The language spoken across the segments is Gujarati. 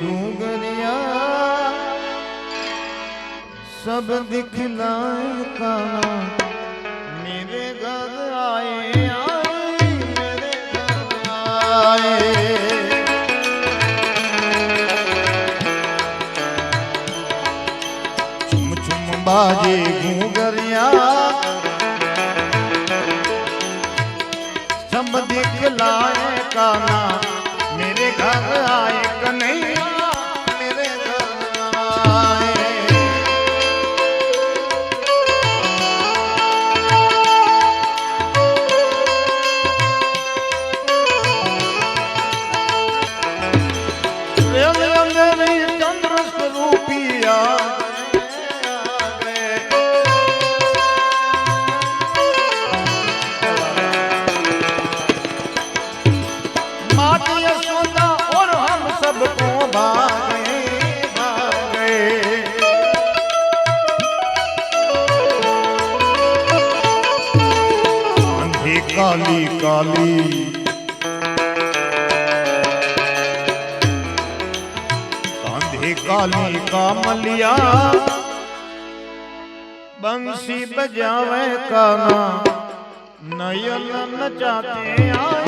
ਗੂੰਗਰਿਆ ਸਭ ਦਿਖਲਾਇ ਕਾਣਾ ਮੇਰੇ ਘਰ ਆਏ ਆਏ ਮੇਰੇ ਘਰ ਆਏ ਬਾਜੇ ਗੂੰਗਰਿਆ ਸੰਬਧਿਕ ਲਾਏ ਕਾਨਾ ਮੇਰੇ ਘਰ ਆਏ ਕਾਲੀ ਕਾਲੀ ਕਾਂਧੇ ਕਾਲੀ ਕਾਮਲਿਆ ਬੰਸੀ ਬਜਾਵੇ ਕਾਨਾ ਨਯਨ ਨਚਾਤੇ ਆ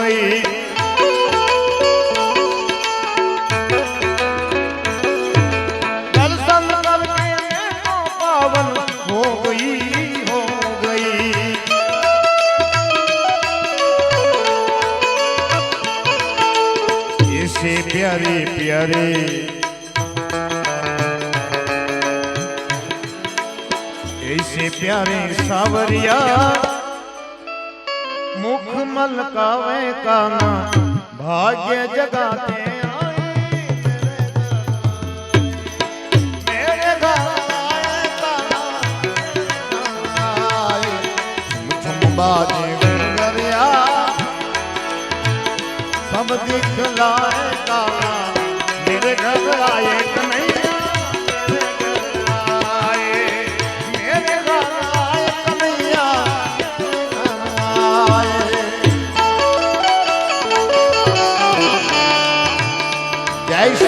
ભાઈ દર્શન કરકે પાવન હો ગઈ હો ગઈ એસે પ્યારે પ્યારે सावरिया મુખ મલકાવે કાના ભાગ્ય જગાતે બાજી ગરિયા સબ દિખલાય કાના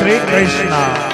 શ્રી કૃષ્ણ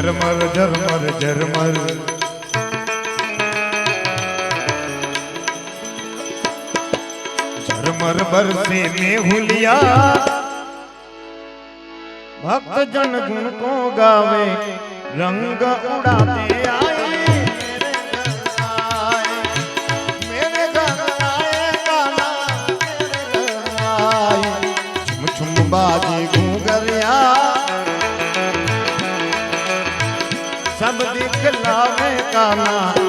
ઝરમર ઝરમર ઝરમર ઝરમર બરસે મેહુલિયા ભક્ત જન ગુણ કો ગાવે રંગ ઉડાતે બાજ না